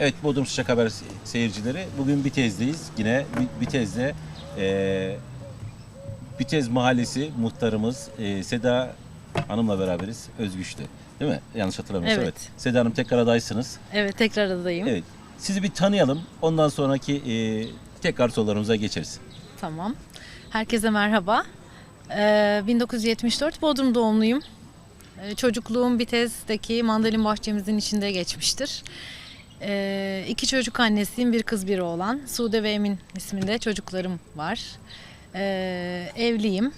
Evet Bodrum Sıcak Haber se- seyircileri bugün Bitez'deyiz. Yine Bi- Bitez'de e, Bitez Mahallesi muhtarımız e, Seda Hanım'la beraberiz. Özgüç'te. Değil mi? Yanlış hatırlamıyorsam. Evet. Seda Hanım tekrar adaysınız. Evet tekrar adayım. Evet. Sizi bir tanıyalım. Ondan sonraki e, tekrar sorularımıza geçeriz. Tamam. Herkese merhaba. Ee, 1974 Bodrum doğumluyum. Ee, çocukluğum Bitez'deki mandalin bahçemizin içinde geçmiştir. Ee, iki çocuk annesiyim, bir kız bir oğlan. Sude ve Emin isminde çocuklarım var. Ee, evliyim.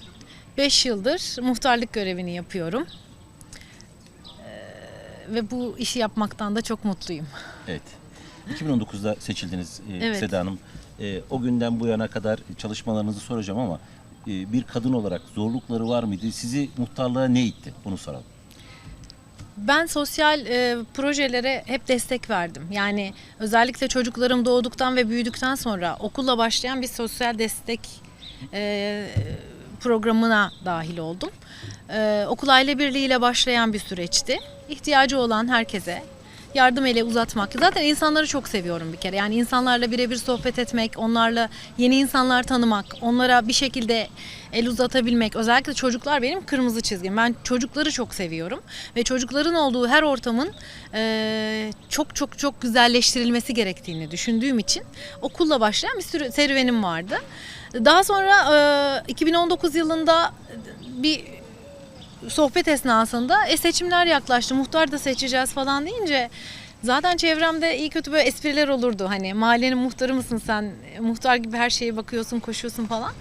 5 yıldır muhtarlık görevini yapıyorum. Ee, ve bu işi yapmaktan da çok mutluyum. Evet. 2019'da seçildiniz e, Evet. Seda Hanım. E, o günden bu yana kadar çalışmalarınızı soracağım ama e, bir kadın olarak zorlukları var mıydı? Sizi muhtarlığa ne itti? Bunu soralım. Ben sosyal e, projelere hep destek verdim. Yani özellikle çocuklarım doğduktan ve büyüdükten sonra okulla başlayan bir sosyal destek e, programına dahil oldum. E, okul aile birliği ile başlayan bir süreçti. İhtiyacı olan herkese yardım ele uzatmak. Zaten insanları çok seviyorum bir kere. Yani insanlarla birebir sohbet etmek, onlarla yeni insanlar tanımak, onlara bir şekilde el uzatabilmek. Özellikle çocuklar benim kırmızı çizgim. Ben çocukları çok seviyorum ve çocukların olduğu her ortamın eee, çok çok çok güzelleştirilmesi gerektiğini düşündüğüm için okulla başlayan bir sürü serüvenim vardı. Daha sonra eee, 2019 yılında bir sohbet esnasında e, seçimler yaklaştı muhtar da seçeceğiz falan deyince zaten çevremde iyi kötü böyle espriler olurdu. Hani mahallenin muhtarı mısın sen? Muhtar gibi her şeye bakıyorsun koşuyorsun falan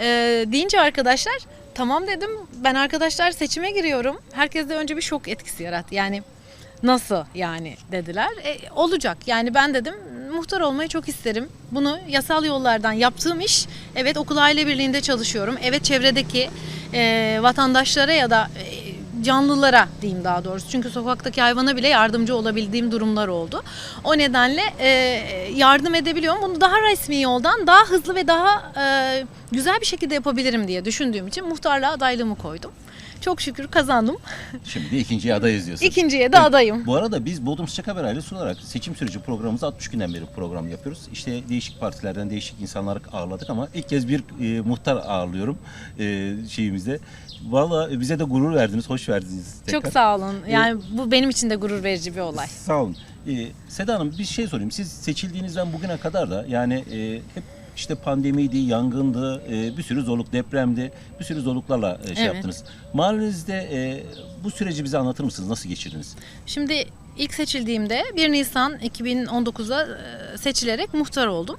E, deyince arkadaşlar tamam dedim ben arkadaşlar seçime giriyorum. Herkes de önce bir şok etkisi yarattı yani Nasıl yani? dediler. E, olacak. Yani ben dedim muhtar olmayı çok isterim. Bunu yasal yollardan yaptığım iş. Evet okul aile birliğinde çalışıyorum. Evet çevredeki e, vatandaşlara ya da e, canlılara diyeyim daha doğrusu. Çünkü sokaktaki hayvana bile yardımcı olabildiğim durumlar oldu. O nedenle e, yardım edebiliyorum. Bunu daha resmi yoldan daha hızlı ve daha e, güzel bir şekilde yapabilirim diye düşündüğüm için muhtarlığa adaylığımı koydum. Çok şükür kazandım. Şimdi ikinciye adayız diyorsunuz. İkinciye de adayım. Bu arada biz Bodrum Sıcak Haber ailesi olarak seçim süreci programımızı 60 günden beri program yapıyoruz. İşte değişik partilerden değişik insanlar ağırladık ama ilk kez bir e, muhtar ağırlıyorum e, şeyimizde. Valla bize de gurur verdiniz, hoş verdiniz. Tekrar. Çok sağ olun. Yani bu benim için de gurur verici bir olay. Sağ olun. Ee, Seda Hanım bir şey sorayım. Siz seçildiğinizden bugüne kadar da yani e, hep işte pandemiydi, yangındı, e, bir sürü zorluk, depremdi, bir sürü zorluklarla e, şey Evet. yaptınız. Mahallenizde e, bu süreci bize anlatır mısınız? Nasıl geçirdiniz? Şimdi ilk seçildiğimde 1 Nisan 2019'da e, seçilerek muhtar oldum.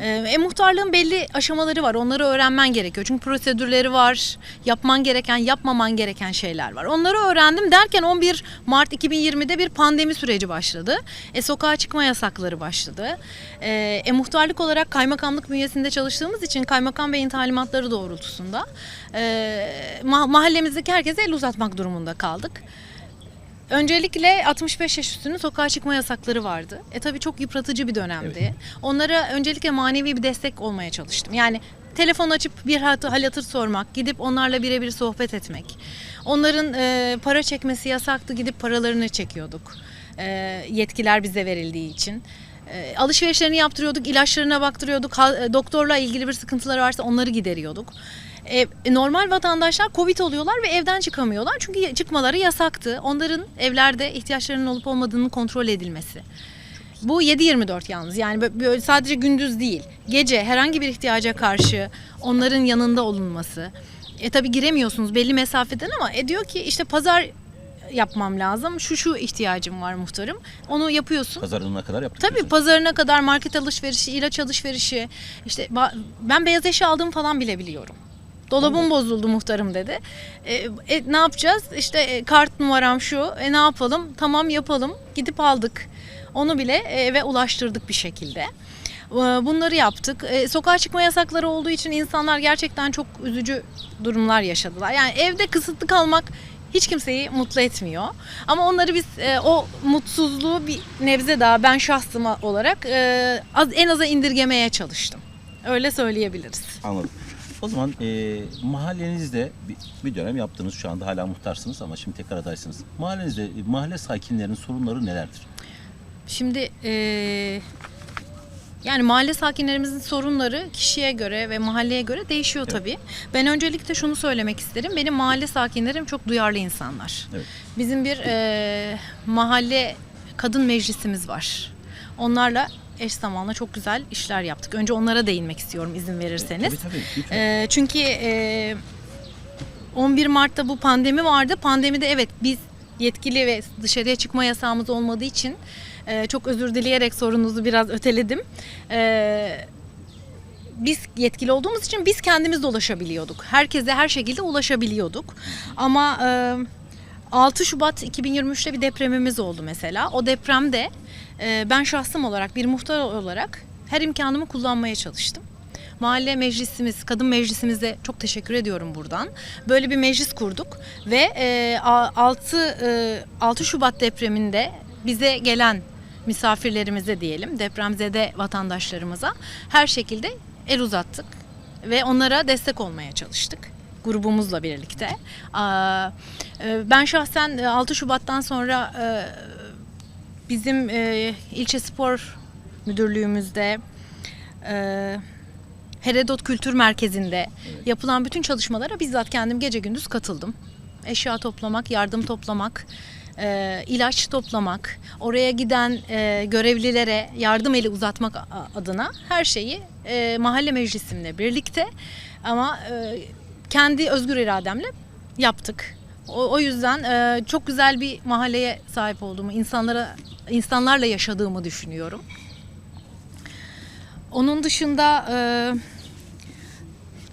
E, E, muhtarlığın belli aşamaları var. Onları öğrenmen gerekiyor. Çünkü prosedürleri var. Yapman gereken, yapmaman gereken şeyler var. Onları öğrendim derken 11 Mart 2020'de bir pandemi süreci başladı. E, sokağa çıkma yasakları başladı. E, e, muhtarlık olarak kaymakamlık bünyesinde çalıştığımız için kaymakam beyin talimatları doğrultusunda e, ma- mahallemizdeki herkese el uzatmak durumunda kaldık. Öncelikle 65 yaş üstünün sokağa çıkma yasakları vardı. E tabii çok yıpratıcı bir dönemdi. Evet. Onlara öncelikle manevi bir destek olmaya çalıştım. Yani telefon açıp bir hal hatır sormak, gidip onlarla birebir sohbet etmek. Onların e, para çekmesi yasaktı, gidip paralarını çekiyorduk. E, yetkiler bize verildiği için. E, alışverişlerini yaptırıyorduk, ilaçlarına baktırıyorduk, ha- e, doktorla ilgili bir sıkıntıları varsa onları gideriyorduk. E, normal vatandaşlar Covid oluyorlar ve evden çıkamıyorlar çünkü çıkmaları yasaktı. Onların evlerde ihtiyaçlarının olup olmadığını kontrol edilmesi. Bu 7-24 yalnız yani bö- böyle sadece gündüz değil. Gece herhangi bir ihtiyaca karşı onların yanında olunması. E tabi giremiyorsunuz belli mesafeden ama e diyor ki işte pazar yapmam lazım. Şu şu ihtiyacım var muhtarım. Onu yapıyorsun. Pazarına kadar yaptık. Tabii diyorsunuz. pazarına kadar market alışverişi, ilaç alışverişi. işte ben beyaz eşya aldığımı falan bile biliyorum. Dolabım bozuldu muhtarım dedi. E, e, ne yapacağız? İşte e, kart numaram şu. E, ne yapalım? Tamam yapalım. Gidip aldık. Onu bile e, eve ulaştırdık bir şekilde. E, Bunları yaptık. E, Sokağa çıkma yasakları olduğu için insanlar gerçekten çok üzücü durumlar yaşadılar. Yani evde kısıtlı kalmak hiç kimseyi mutlu etmiyor. Ama onları biz e, o mutsuzluğu bir nebze daha ben şahsım olarak e, az, en aza indirgemeye çalıştım. Öyle söyleyebiliriz. Anladım. O zaman e, mahallenizde bir, bir dönem yaptınız. Şu anda hala muhtarsınız ama şimdi tekrar adaysınız. Mahallenizde e, mahalle sakinlerinin sorunları nelerdir? Şimdi eee, yani mahalle sakinlerimizin sorunları kişiye göre ve mahalleye göre değişiyor Evet. tabii. Ben öncelikle şunu söylemek isterim. Benim mahalle sakinlerim çok duyarlı insanlar. Evet. Bizim bir eee, mahalle kadın meclisimiz var. Onlarla eş zamanlı çok güzel işler yaptık. Önce onlara değinmek istiyorum izin verirseniz. Tabii tabii. lütfen. Ee, çünkü e, 11 Mart'ta bu pandemi vardı. Pandemide evet biz yetkili ve dışarıya çıkma yasağımız olmadığı için e, çok özür dileyerek sorunuzu biraz öteledim. E, biz yetkili olduğumuz için biz kendimiz dolaşabiliyorduk. Herkese her şekilde ulaşabiliyorduk. Ama e, 6 Şubat 2023'te bir depremimiz oldu mesela. O depremde e, ben şahsım olarak bir muhtar olarak her imkanımı kullanmaya çalıştım. Mahalle meclisimiz, kadın meclisimize çok teşekkür ediyorum buradan. Böyle bir meclis kurduk ve e, a- 6 e, 6 Şubat depreminde bize gelen misafirlerimize diyelim, depremzede vatandaşlarımıza her şekilde el uzattık ve onlara destek olmaya çalıştık grubumuzla birlikte. E, Ben şahsen e, 6 Şubat'tan sonra e, bizim e, ilçe spor müdürlüğümüzde e, Herodot Kültür Merkezi'nde yapılan bütün çalışmalara bizzat kendim gece gündüz katıldım. Eşya toplamak, yardım toplamak, e, ilaç toplamak, oraya giden e, görevlilere yardım eli uzatmak adına her şeyi e, mahalle meclisimle birlikte ama e, kendi özgür irademle yaptık. O, o yüzden e, çok güzel bir mahalleye sahip olduğumu, insanlara insanlarla yaşadığımı düşünüyorum. Onun dışında e,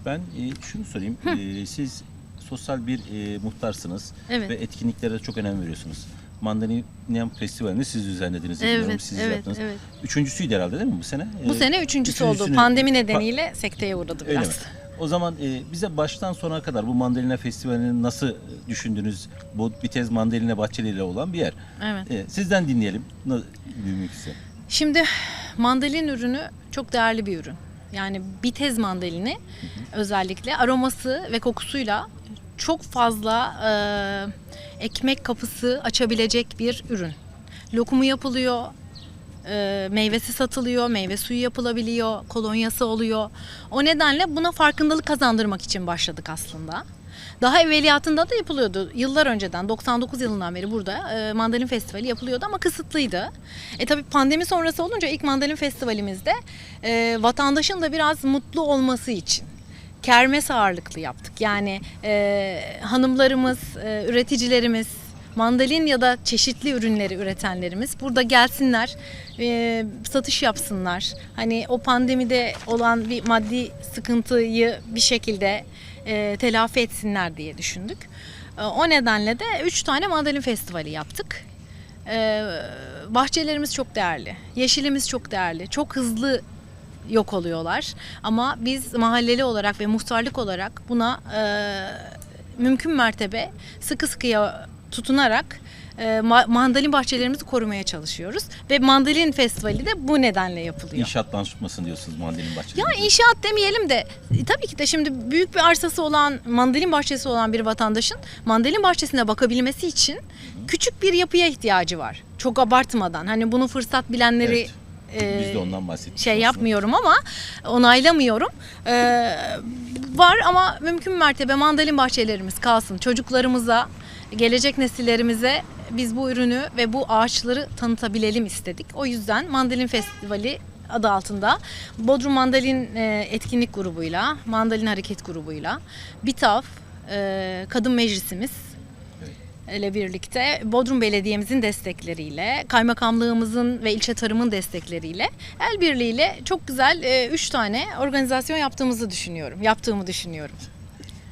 Ben e, şunu sorayım. E, siz sosyal bir e, muhtarsınız Evet. ve etkinliklere çok önem veriyorsunuz. Mandalina Festivali'ni siz düzenlediniz. biliyorum, Evet, siz evet, yaptınız. evet. Üçüncüsüydü herhalde değil mi bu sene? Bu E, sene üçüncüsü üçüncüsünü- oldu. Pandemi Pa- nedeniyle sekteye uğradı Öyle mi? biraz. O zaman e, bize baştan sona kadar bu Mandalina Festivali'ni nasıl düşündünüz? Bu Bitez Mandalina Bahçeli ile olan bir yer. Evet. E, sizden dinleyelim. İstedim. Şimdi mandalin ürünü çok değerli bir ürün. Yani bitez mandalini özellikle aroması ve kokusuyla çok fazla e, ekmek kapısı açabilecek bir ürün. Lokumu yapılıyor, e, meyvesi satılıyor, meyve suyu yapılabiliyor, kolonyası oluyor. O nedenle buna farkındalık kazandırmak için başladık aslında. Daha evveliyatında da yapılıyordu. Yıllar önceden 99 yılından beri burada e, mandalin festivali yapılıyordu ama kısıtlıydı. E tabi pandemi sonrası olunca ilk mandalin festivalimizde e, vatandaşın da biraz mutlu olması için kermes ağırlıklı yaptık. Yani e, hanımlarımız, e, üreticilerimiz, mandalin ya da çeşitli ürünleri üretenlerimiz burada gelsinler, e, satış yapsınlar. Hani o pandemide olan bir maddi sıkıntıyı bir şekilde e, telafi etsinler diye düşündük. E, o nedenle de 3 tane mandalin festivali yaptık. E, bahçelerimiz çok değerli, yeşilimiz çok değerli, çok hızlı yok oluyorlar. Ama biz mahalleli olarak ve muhtarlık olarak buna e, mümkün mertebe sıkı sıkıya tutunarak e, ma- mandalin bahçelerimizi korumaya çalışıyoruz. Ve mandalin festivali de bu nedenle yapılıyor. İnşaattan tutmasın diyorsunuz Mandalina Bahçeli. Ya inşaat demeyelim de e, tabii ki de şimdi büyük bir arsası olan mandalin bahçesi olan bir vatandaşın mandalin bahçesine bakabilmesi için küçük bir yapıya ihtiyacı var. Çok abartmadan hani bunu fırsat bilenleri Evet. e, Biz de ondan bahsettik. şey aslında. yapmıyorum ama onaylamıyorum. Ee, var ama mümkün mertebe mandalin bahçelerimiz kalsın. Çocuklarımıza, gelecek nesillerimize biz bu ürünü ve bu ağaçları tanıtabilelim istedik. O yüzden Mandalin Festivali adı altında Bodrum Mandalin e, Etkinlik Grubu'yla, Mandalin Hareket Grubu'yla, BİTAV, e, Kadın Meclisimiz, ile birlikte Bodrum Belediye'mizin destekleriyle, kaymakamlığımızın ve ilçe tarımın destekleriyle el birliğiyle çok güzel 3 tane organizasyon yaptığımızı düşünüyorum. Yaptığımı düşünüyorum.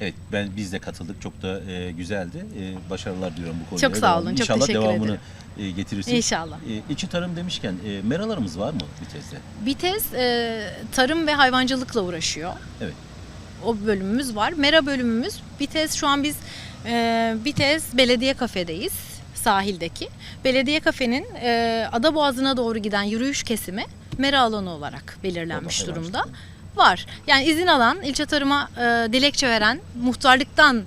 Evet ben biz de katıldık. Çok da e, güzeldi. E, başarılar diliyorum bu konuda. Çok sağ olun, çok İnşallah teşekkür devamını ederim. e, getirirsiniz. İnşallah. E, içi tarım demişken e, meralarımız var mı Bitez'de? BİTEZ e, tarım ve hayvancılıkla uğraşıyor. Evet. O bölümümüz var. Mera bölümümüz. BİTEZ şu an biz e, BİTEZ Belediye Kafe'deyiz sahildeki. Belediye Kafe'nin e, Ada Boğazı'na doğru giden yürüyüş kesimi mera alanı olarak belirlenmiş durumda. hayvancılık. Var. Yani izin alan, ilçe tarıma e, dilekçe veren, muhtarlıktan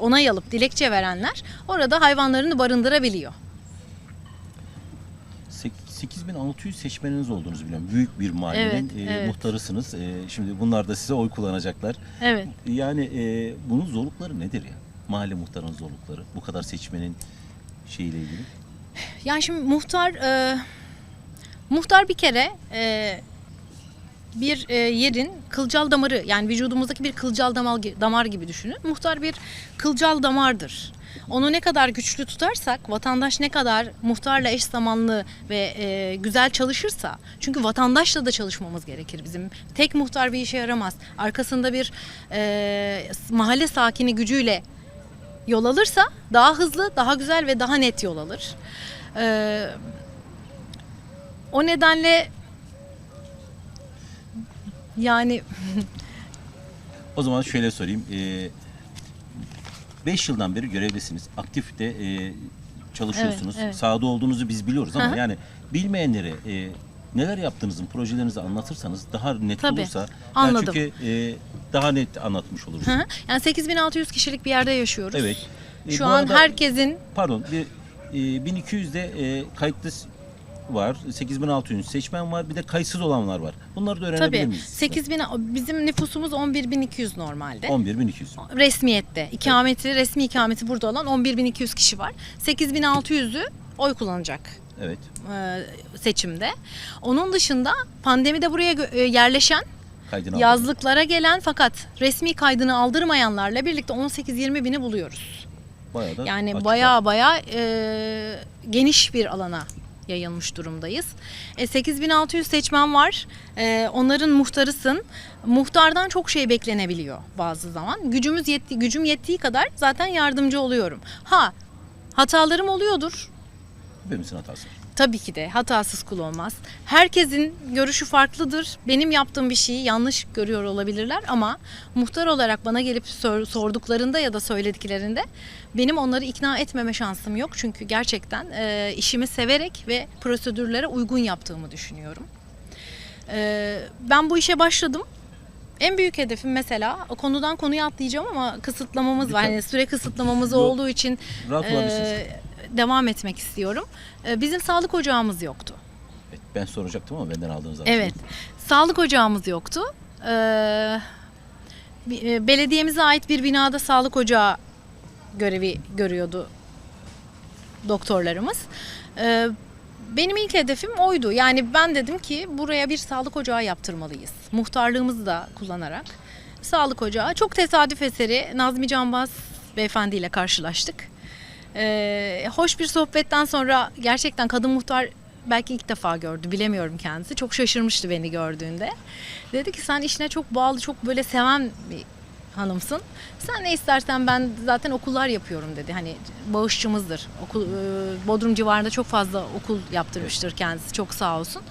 onay alıp dilekçe verenler orada hayvanlarını barındırabiliyor. Sek- 8600 seçmeniniz olduğunuzu biliyorum. Büyük bir mahallenin Evet, e, evet. muhtarısınız. E, şimdi bunlar da size oy kullanacaklar. Evet. Yani e, bunun zorlukları nedir ya? Mahalle muhtarının zorlukları. Bu kadar seçmenin şeyiyle ilgili. Yani şimdi muhtar e, muhtar bir kere e, bir e, yerin kılcal damarı yani vücudumuzdaki bir kılcal damar, damar gibi düşünün. Muhtar bir kılcal damardır. Onu ne kadar güçlü tutarsak, vatandaş ne kadar muhtarla eş zamanlı ve e, güzel çalışırsa, çünkü vatandaşla da çalışmamız gerekir bizim. Tek muhtar bir işe yaramaz. Arkasında bir e, mahalle sakini gücüyle yol alırsa daha hızlı, daha güzel ve daha net yol alır. Ee, o nedenle yani O zaman şöyle sorayım. 5 yıldan beri görevdesiniz. Aktif de e, çalışıyorsunuz. Evet, evet. Sahada olduğunuzu biz biliyoruz ama Hı hı. yani bilmeyenlere e, neler yaptığınızın projelerinizi anlatırsanız daha net Tabii, olursa. Yani anladım. çünkü e, daha net anlatmış oluruz. Hı hı. yani 8600 kişilik bir yerde yaşıyoruz. Evet. E, Şu bu an arada- herkesin Pardon, bir, e, 1200'de e, kayıtlı s- var, 8600 seçmen var, bir de kayıtsız olanlar var. Bunları da öğrenebilir tabii miyiz? 8000 bizim nüfusumuz 11200 normalde. 11200. Resmiyette ikameti resmi ikameti burada olan 11200 kişi var. 8600'ü oy kullanacak Evet. e, seçimde. Onun dışında pandemide buraya gö- e, yerleşen Kaydını aldım. Yazlıklara gelen fakat resmi kaydını aldırmayanlarla birlikte 18-20 bini buluyoruz. Bayağı da Yani açık baya baya e, geniş bir alana yayılmış durumdayız. E, 8600 seçmen var. E, onların muhtarısın. Muhtardan çok şey beklenebiliyor bazı zaman. Gücümüz yetti, gücüm yettiği kadar zaten yardımcı oluyorum. Ha hatalarım oluyordur. Hepimizin hatası. Tabii ki de hatasız kul olmaz. Herkesin görüşü farklıdır. Benim yaptığım bir şeyi yanlış görüyor olabilirler ama muhtar olarak bana gelip sor- sorduklarında ya da söylediklerinde benim onları ikna etmeme şansım yok. Çünkü gerçekten e, işimi severek ve prosedürlere uygun yaptığımı düşünüyorum. E, ben bu işe başladım. En büyük hedefim mesela konudan konuya atlayacağım ama kısıtlamamız var. Yani süre kısıtlamamız olduğu için ee, devam etmek istiyorum. Ee, bizim sağlık ocağımız yoktu. Evet, ben soracaktım ama benden aldığınız Evet. Sağlık ocağımız yoktu. Ee, e, belediyemize ait bir binada sağlık ocağı görevi görüyordu doktorlarımız. Ee, benim ilk hedefim oydu. Yani ben dedim ki buraya bir sağlık ocağı yaptırmalıyız. Muhtarlığımızı da kullanarak. Sağlık ocağı. Çok tesadüf eseri Nazmi Canbaz beyefendiyle karşılaştık. Ee, hoş bir sohbetten sonra gerçekten kadın muhtar belki ilk defa gördü bilemiyorum kendisi. Çok şaşırmıştı beni gördüğünde. Dedi ki sen işine çok bağlı, çok böyle seven bir hanımsın. Sen ne istersen ben zaten okullar yapıyorum dedi. Hani bağışçımızdır. Okul e, Bodrum civarında çok fazla okul yaptırmıştır kendisi. Çok sağ olsun.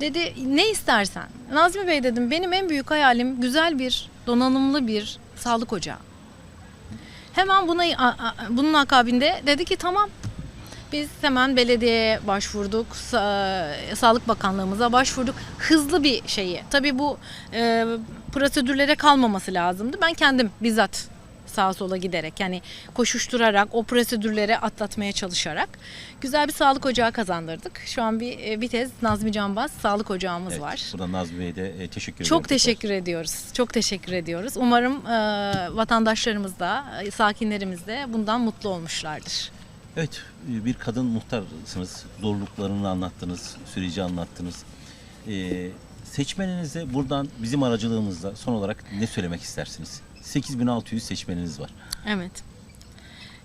Dedi ne istersen. Nazmi Bey dedim benim en büyük hayalim güzel bir donanımlı bir sağlık ocağı. Hemen buna bunun akabinde dedi ki tamam biz hemen belediyeye başvurduk, sa- Sağlık Bakanlığımıza başvurduk. Hızlı bir şeyi. Tabii bu e, prosedürlere kalmaması lazımdı. Ben kendim bizzat sağa sola giderek yani koşuşturarak o prosedürleri atlatmaya çalışarak güzel bir sağlık ocağı kazandırdık. Şu an bir e, Vitez Nazmi Canbaz sağlık ocağımız Evet, var. Buradan Nazmi Bey'e de e, teşekkür ediyorum. Çok teşekkür ediyoruz. Çok teşekkür ediyoruz. Umarım e, vatandaşlarımız da, e, sakinlerimiz de bundan mutlu olmuşlardır. Evet, bir kadın muhtarsınız. Zorluklarını anlattınız, süreci anlattınız. Ee, seçmeninize buradan bizim aracılığımızla son olarak ne söylemek istersiniz? 8600 seçmeniniz var. Evet.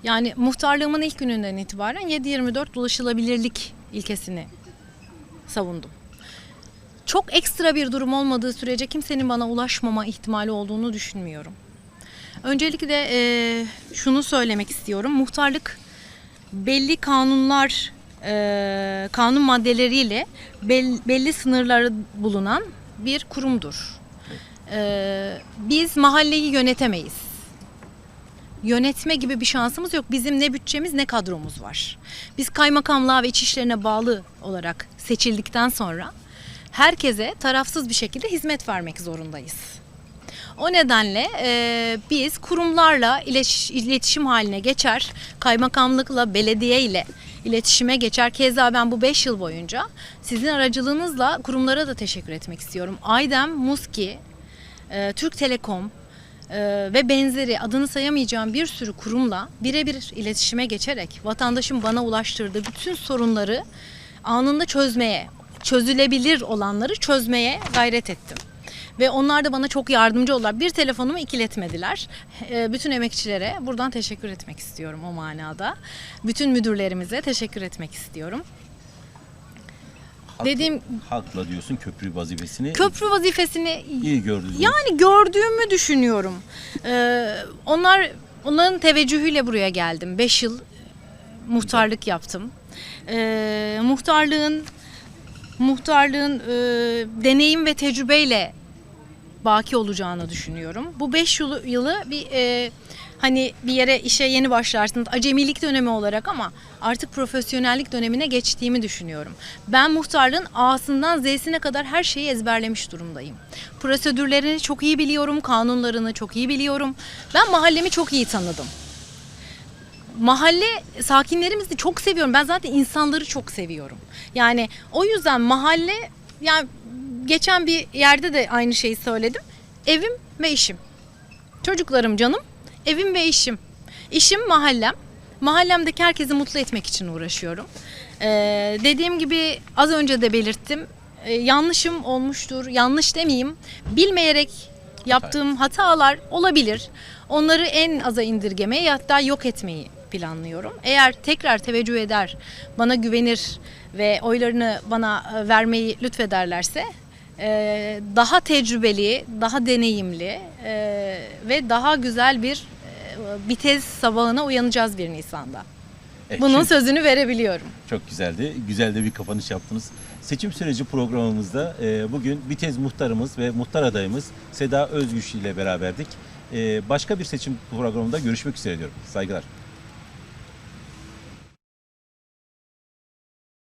Yani muhtarlığımın ilk gününden itibaren 7-24 ulaşılabilirlik ilkesini savundum. Çok ekstra bir durum olmadığı sürece kimsenin bana ulaşmama ihtimali olduğunu düşünmüyorum. Öncelikle e, şunu söylemek istiyorum. Muhtarlık belli kanunlar, e, kanun maddeleriyle bel- belli sınırları bulunan bir kurumdur. E, biz mahalleyi yönetemeyiz yönetme gibi bir şansımız yok. Bizim ne bütçemiz ne kadromuz var. Biz kaymakamlığa ve içişlerine bağlı olarak seçildikten sonra herkese tarafsız bir şekilde hizmet vermek zorundayız. O nedenle e, biz kurumlarla ileş- iletişim haline geçer, kaymakamlıkla, belediye ile iletişime geçer. Keza ben bu 5 yıl boyunca sizin aracılığınızla kurumlara da teşekkür etmek istiyorum. Aydem, Muski, e, Türk Telekom e, ve benzeri adını sayamayacağım bir sürü kurumla birebir iletişime geçerek vatandaşın bana ulaştırdığı bütün sorunları anında çözmeye, çözülebilir olanları çözmeye gayret ettim. Ve onlar da bana çok yardımcı oldular. Bir telefonumu ikiletmediler. E, Bütün emekçilere buradan teşekkür etmek istiyorum o manada. Bütün müdürlerimize teşekkür etmek istiyorum. Hakla- Dediğim- Hakla diyorsun köprü vazifesini Köprü vazifesini iyi gördünüz. Yani gördüğümü düşünüyorum. Ee, onlar onların teveccühüyle buraya geldim. 5 yıl muhtarlık yaptım. Ee, muhtarlığın muhtarlığın e, deneyim ve tecrübeyle baki olacağını düşünüyorum. Bu 5 yılı, yılı bir e, hani bir yere işe yeni başlarsınız acemilik dönemi olarak ama artık profesyonellik dönemine geçtiğimi düşünüyorum. Ben muhtarlığın A'sından Z'sine kadar her şeyi ezberlemiş durumdayım. Prosedürlerini çok iyi biliyorum, kanunlarını çok iyi biliyorum. Ben mahallemi çok iyi tanıdım. Mahalle sakinlerimizi çok seviyorum. Ben zaten insanları çok seviyorum. Yani o yüzden mahalle yani geçen bir yerde de aynı şeyi söyledim. Evim ve işim. Çocuklarım canım, evim ve işim. İşim mahallem. Mahallemdeki herkesi mutlu etmek için uğraşıyorum. Ee, dediğim gibi az önce de belirttim. Ee, yanlışım olmuştur. Yanlış demeyeyim. Bilmeyerek yaptığım hatalar olabilir. Onları en aza indirgemeyi hatta yok etmeyi planlıyorum. Eğer tekrar teveccüh eder, bana güvenir ve oylarını bana e, vermeyi lütfederlerse e, daha tecrübeli, daha deneyimli e, ve daha güzel bir vitez sabahına uyanacağız 1 Nisan'da. Eh, Bunun şimdi- sözünü verebiliyorum. Çok güzeldi. Güzel de bir kapanış yaptınız. Seçim süreci programımızda e, bugün Bitez muhtarımız ve muhtar adayımız Seda Özgüç ile beraberdik. E, başka bir seçim programında görüşmek üzere diyorum. Saygılar.